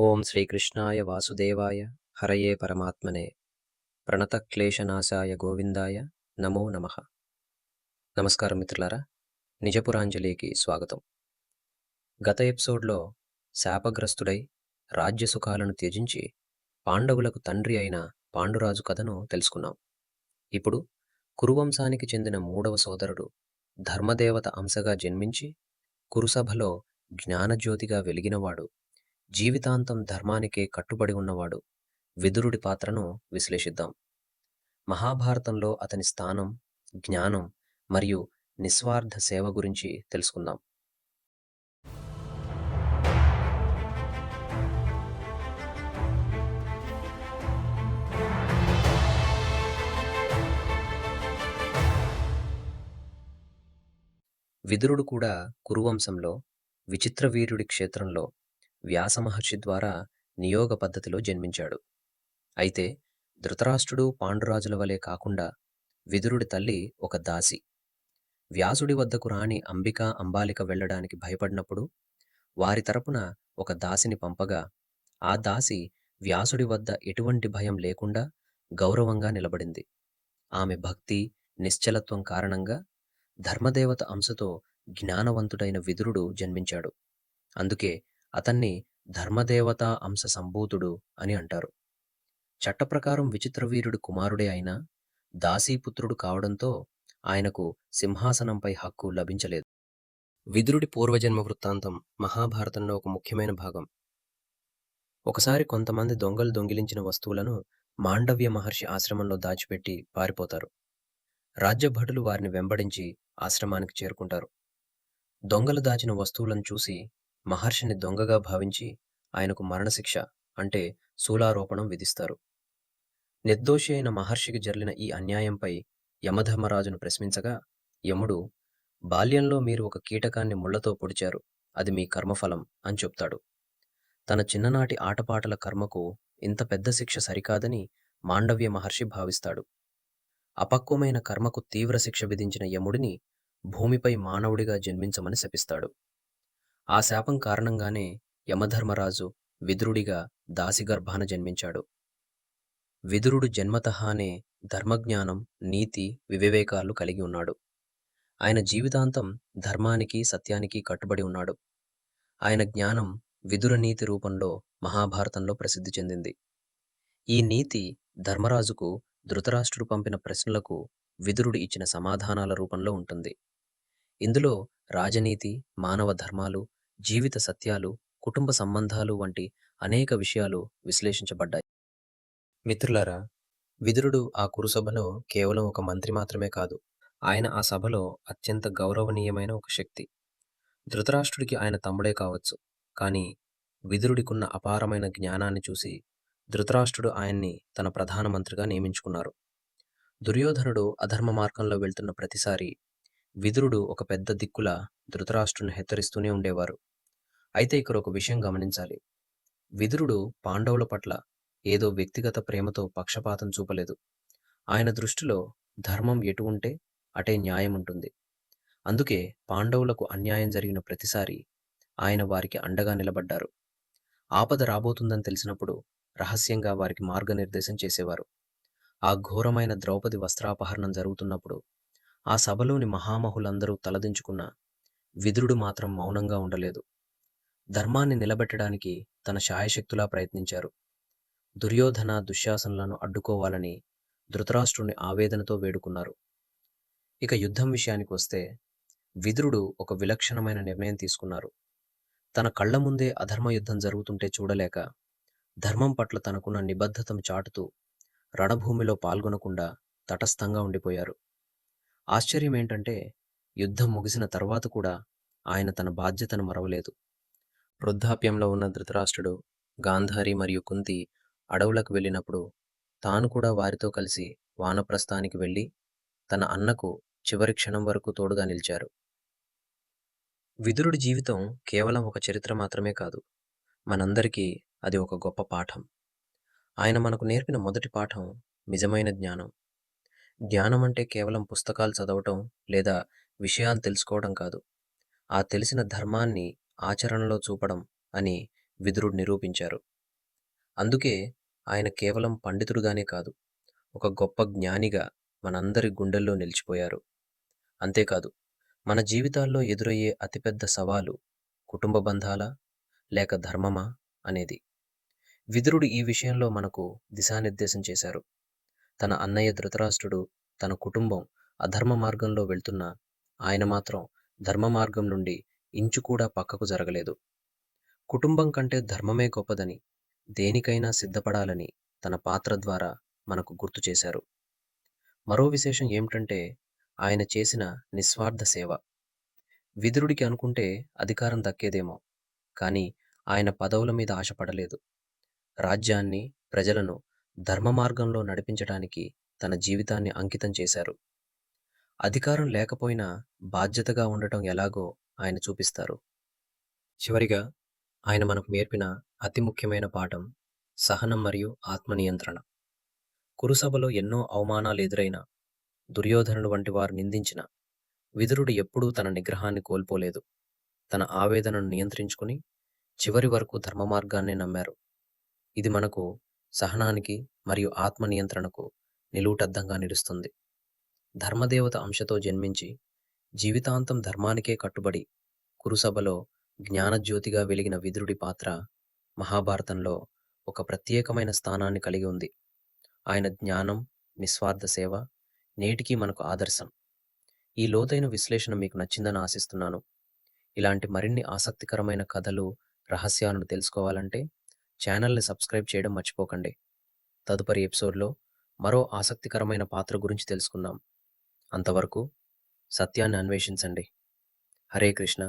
ఓం శ్రీకృష్ణాయ వాసుదేవాయ హరయే పరమాత్మనే. ప్రణతక్లేశనాశాయ గోవిందాయ నమో నమ. నమస్కారం మిత్రులారా నిజపురాంజలికి స్వాగతం. గత ఎపిసోడ్లో శాపగ్రస్తుడై రాజ్యసుఖాలను త్యజించి పాండవులకు తండ్రి అయిన పాండురాజు కథను తెలుసుకున్నాం. ఇప్పుడు కురువంశానికి చెందిన మూడవ సోదరుడు ధర్మదేవత అంశగా జన్మించి కురుసభలో జ్ఞానజ్యోతిగా వెలిగినవాడు జీవితాంతం ధర్మానికే కట్టుబడి ఉన్నవాడు విదురుడి పాత్రను విశ్లేషిద్దాం. మహాభారతంలో అతని స్థానం జ్ఞానం మరియు నిస్వార్థ సేవ గురించి తెలుసుకుందాం. విదురుడు కూడా కురువంశంలో విచిత్రవీరుడి క్షేత్రంలో వ్యాసమహర్షి ద్వారా నియోగ పద్ధతిలో జన్మించాడు. అయితే ధృతరాష్ట్రుడు పాండురాజుల వలె కాకుండా విదురుడి తల్లి ఒక దాసి. వ్యాసుడి వద్దకు రాణి అంబిక అంబాలిక వెళ్ళడానికి భయపడినప్పుడు వారి తరపున ఒక దాసిని పంపగా ఆ దాసి వ్యాసుడి వద్ద ఎటువంటి భయం లేకుండా గౌరవంగా నిలబడింది. ఆమె భక్తి నిశ్చలత్వం కారణంగా ధర్మదేవత అంశతో జ్ఞానవంతుడైన విదురుడు జన్మించాడు. అందుకే అతన్ని ధర్మదేవత అంశ సంభూతుడు అని అంటారు. చట్టప్రకారం విచిత్రవీరుడు కుమారుడే అయినా దాసీపుత్రుడు కావడంతో ఆయనకు సింహాసనంపై హక్కు లభించలేదు. విదురుడి పూర్వజన్మ వృత్తాంతం మహాభారతంలో ఒక ముఖ్యమైన భాగం. ఒకసారి కొంతమంది దొంగలు దొంగిలించిన వస్తువులను మాండవ్య మహర్షి ఆశ్రమంలో దాచిపెట్టి పారిపోతారు. రాజ్యభటులు వారిని వెంబడించి ఆశ్రమానికి చేరుకుంటారు. దొంగలు దాచిన వస్తువులను చూసి మహర్షిని దొంగగా భావించి ఆయనకు మరణశిక్ష అంటే శూలారోపణం విధిస్తారు. నిర్దోషి అయిన మహర్షికి జరిగిన ఈ అన్యాయంపై యమధర్మరాజును ప్రశ్నించగా యముడు బాల్యంలో మీరు ఒక కీటకాన్ని ముళ్ళతో పొడిచారు అది మీ కర్మఫలం అని చెప్తాడు. తన చిన్ననాటి ఆటపాటల కర్మకు ఇంత పెద్ద శిక్ష సరికాదని మాండవ్య మహర్షి భావిస్తాడు. అపక్వమైన కర్మకు తీవ్ర శిక్ష విధించిన యముడిని భూమిపై మానవుడిగా జన్మించమని శపిస్తాడు. ఆ శాపం కారణంగానే యమధర్మరాజు విదురుడిగా దాసిగర్భాన జన్మించాడు. విదురుడు జన్మతహానే ధర్మజ్ఞానం నీతి వివేకాలు కలిగి ఉన్నాడు. ఆయన జీవితాంతం ధర్మానికి సత్యానికి కట్టుబడి ఉన్నాడు. ఆయన జ్ఞానం విదుర నీతి రూపంలో మహాభారతంలో ప్రసిద్ధి చెందింది. ఈ నీతి ధర్మరాజుకు ధృతరాష్ట్రుడు పంపిన ప్రశ్నలకు విదురుడు ఇచ్చిన సమాధానాల రూపంలో ఉంటుంది. ఇందులో రాజనీతి మానవ ధర్మాలు జీవిత సత్యాలు కుటుంబ సంబంధాలు వంటి అనేక విషయాలు విశ్లేషించబడ్డాయి. మిత్రులారా విదురుడు ఆ కురుసభలో కేవలం ఒక మంత్రి మాత్రమే కాదు ఆయన ఆ సభలో అత్యంత గౌరవనీయమైన ఒక శక్తి. ధృతరాష్ట్రుడికి ఆయన తమ్ముడే కావచ్చు కానీ విదురుడికున్న అపారమైన జ్ఞానాన్ని చూసి ధృతరాష్ట్రుడు ఆయన్ని తన ప్రధానమంత్రిగా నియమించుకున్నారు. దుర్యోధనుడు అధర్మ మార్గంలో వెళ్తున్న ప్రతిసారి విదురుడు ఒక పెద్ద దిక్కుల ధృతరాష్ట్రుని హెచ్చరిస్తూనే ఉండేవారు. అయితే ఇక్కడ ఒక విషయం గమనించాలి. విదురుడు పాండవుల పట్ల ఏదో వ్యక్తిగత ప్రేమతో పక్షపాతం చూపలేదు. ఆయన దృష్టిలో ధర్మం ఎటు ఉంటే అటే న్యాయం ఉంటుంది. అందుకే పాండవులకు అన్యాయం జరిగిన ప్రతిసారి ఆయన వారికి అండగా నిలబడ్డారు. ఆపద రాబోతుందని తెలిసినప్పుడు రహస్యంగా వారికి మార్గనిర్దేశం చేసేవారు. ఆ ఘోరమైన ద్రౌపది వస్త్రాపహరణం జరుగుతున్నప్పుడు ఆ సభలోని మహామహులందరూ తలదించుకున్న విదురుడు మాత్రం మౌనంగా ఉండలేదు. ధర్మాన్ని నిలబెట్టడానికి తన శాయశక్తులా ప్రయత్నించారు. దుర్యోధన దుశ్శాసనలను అడ్డుకోవాలని ధృతరాష్ట్రుని ఆవేదనతో వేడుకున్నారు. ఇక యుద్ధం విషయానికి వస్తే విదురుడు ఒక విలక్షణమైన నిర్ణయం తీసుకున్నారు. తన కళ్ళ ముందే అధర్మ యుద్ధం జరుగుతుంటే చూడలేక ధర్మం పట్ల తనకున్న నిబద్ధతను చాటుతూ రణభూమిలో పాల్గొనకుండా తటస్థంగా ఉండిపోయారు. ఆశ్చర్యం ఏంటంటే యుద్ధం ముగిసిన తర్వాత కూడా ఆయన తన బాధ్యతను మరవలేదు. వృద్ధాప్యంలో ఉన్న ధృతరాష్ట్రుడు గాంధారి మరియు కుంతి అడవులకు వెళ్ళినప్పుడు తాను కూడా వారితో కలిసి వానప్రస్థానికి వెళ్ళి తన అన్నకు చివరి క్షణం వరకు తోడుగా నిలిచారు. విదురుడి జీవితం కేవలం ఒక చరిత్ర మాత్రమే కాదు మనందరికీ అది ఒక గొప్ప పాఠం. ఆయన మనకు నేర్పిన మొదటి పాఠం నిజమైన జ్ఞానం. జ్ఞానం అంటే కేవలం పుస్తకాలు చదవటం లేదా విషయాలు తెలుసుకోవడం కాదు ఆ తెలిసిన ధర్మాన్ని ఆచరణలో చూపడం అని విదురుడు నిరూపించారు. అందుకే ఆయన కేవలం పండితుడుగానే కాదు, ఒక గొప్ప జ్ఞానిగా మనందరి గుండెల్లో నిలిచిపోయారు. అంతేకాదు, మన జీవితాల్లో ఎదురయ్యే అతిపెద్ద సవాలు కుటుంబ బంధాలా? లేక ధర్మమా? అనేది. విదురుడు ఈ విషయంలో మనకు దిశానిర్దేశం చేశారు. తన అన్నయ్య ధృతరాష్ట్రుడు, తన కుటుంబం అధర్మ మార్గంలో వెళ్తున్నా ఆయన మాత్రం ధర్మ మార్గం నుండి ఇంచు కూడా పక్కకు జరగలేదు. కుటుంబం కంటే ధర్మమే గొప్పదని, దేనికైనా సిద్ధపడాలని తన పాత్ర ద్వారా మనకు గుర్తు చేశారు. మరో విశేషం ఏమిటంటే ఆయన చేసిన నిస్వార్థ సేవ. విదురుడికి అనుకుంటే అధికారం దక్కేదేమో, కానీ ఆయన పదవుల మీద ఆశపడలేదు. రాజ్యాన్ని, ప్రజలను ధర్మ మార్గంలో నడిపించటానికి తన జీవితాన్ని అంకితం చేశారు. అధికారం లేకపోయినా బాధ్యతగా ఉండటం ఎలాగో ఆయన చూపిస్తారు. చివరిగా ఆయన మనకు నేర్పిన అతి ముఖ్యమైన పాఠం సహనం మరియు ఆత్మనియంత్రణ. కురుసభలో ఎన్నో అవమానాలు ఎదురైన దుర్యోధనుడు వంటి వారు నిందించిన విదురుడు ఎప్పుడూ తన నిగ్రహాన్ని కోల్పోలేదు. తన ఆవేదనను నియంత్రించుకుని చివరి వరకు ధర్మమార్గాన్ని నమ్మారు. ఇది మనకు సహనానికి మరియు ఆత్మ నియంత్రణకు నిలువుటద్దంగా నిలుస్తుంది. ధర్మదేవత అంశతో జన్మించి జీవితాంతం ధర్మానికే కట్టుబడి కురుసభలో జ్ఞానజ్యోతిగా వెలిగిన విదురుడి పాత్ర మహాభారతంలో ఒక ప్రత్యేకమైన స్థానాన్ని కలిగి ఉంది. ఆయన జ్ఞానం, నిస్వార్థ సేవ నేటికీ మనకు ఆదర్శం. ఈ లోతైన విశ్లేషణ మీకు నచ్చిందని ఆశిస్తున్నాను. ఇలాంటి మరిన్ని ఆసక్తికరమైన కథలు, రహస్యాలను తెలుసుకోవాలంటే ఛానల్ని సబ్స్క్రైబ్ చేయడం మర్చిపోకండి. తదుపరి ఎపిసోడ్లో మరో ఆసక్తికరమైన పాత్ర గురించి తెలుసుకుందాం. అంతవరకు సత్యాన్ని అన్వేషించండి. హరే కృష్ణ